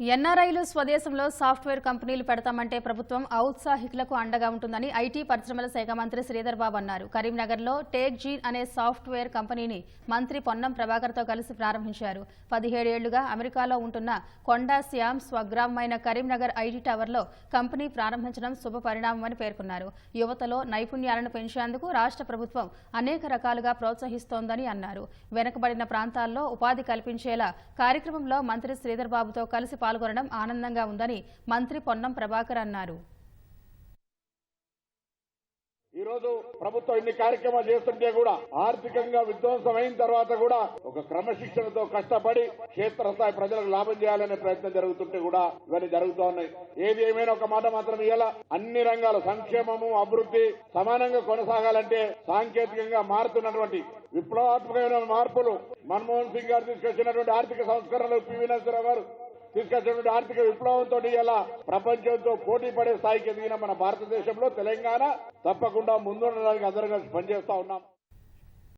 ఎన్ఆర్ఐలు స్వదేశంలో సాఫ్ట్వేర్ కంపెనీలు పెడతామంటే ప్రభుత్వం ఔత్సాహికులకు అండగా ఉంటుందని ఐటీ పరిశ్రమల శాఖ మంత్రి శ్రీధర్ బాబు అన్నారు. కరీంనగర్లో టేక్ జీన్ అనే సాఫ్ట్వేర్ కంపెనీని మంత్రి పొన్నం ప్రభాకర్తో కలిసి ప్రారంభించారు. పదిహేడేళ్ళుగా అమెరికాలో ఉంటున్న కొండా శ్యామ్ స్వగ్రామమైన కరీంనగర్ ఐటీ టవర్లో కంపెనీ ప్రారంభించడం శుభ పరిణామమని పేర్కొన్నారు. యువతలో నైపుణ్యాలను పెంచేందుకు రాష్ట్ర ప్రభుత్వం అనేక రకాలుగా ప్రోత్సహిస్తోందని అన్నారు. వెనుకబడిన ప్రాంతాల్లో ఉపాధి కల్పించేలా కార్యక్రమంలో మంత్రి శ్రీధర్ బాబుతో కలిసి పాల్గొనడం ఆనందంగా ఉందని మంత్రి పొన్నం ప్రభాకర్ అన్నారు. ఈ రోజు ప్రభుత్వం ఇన్ని కార్యక్రమాలు చేస్తుంటే కూడా ఆర్థికంగా విధ్వంసం అయిన తర్వాత కూడా ఒక క్రమశిక్షణతో కష్టపడి క్షేత్రస్థాయి ప్రజలకు లాభం చేయాలనే ప్రయత్నం జరుగుతుంటే కూడా ఇవన్నీ జరుగుతూ ఉన్నాయి. ఏది ఏమైనా ఒక మాట మాత్రం ఇవ్వాల అన్ని రంగాల సంక్షేమము అభివృద్ధి సమానంగా కొనసాగాలంటే సాంకేతికంగా మారుతున్నటువంటి విప్లవాత్మకమైన మార్పులు మన్మోహన్ సింగ్ గారు తీసుకొచ్చినటువంటి ఆర్థిక సంస్కరణలు పివి నరసింహరావు గారు తీసుకొచ్చినటువంటి ఆర్థిక విప్లవంతో ఇలా ప్రపంచంతో పోటీ పడే స్థాయికి ఎదిగిన మన భారతదేశంలో తెలంగాణ తప్పకుండా ముందుండడానికి అందరం కలిసి పనిచేస్తా ఉన్నాం.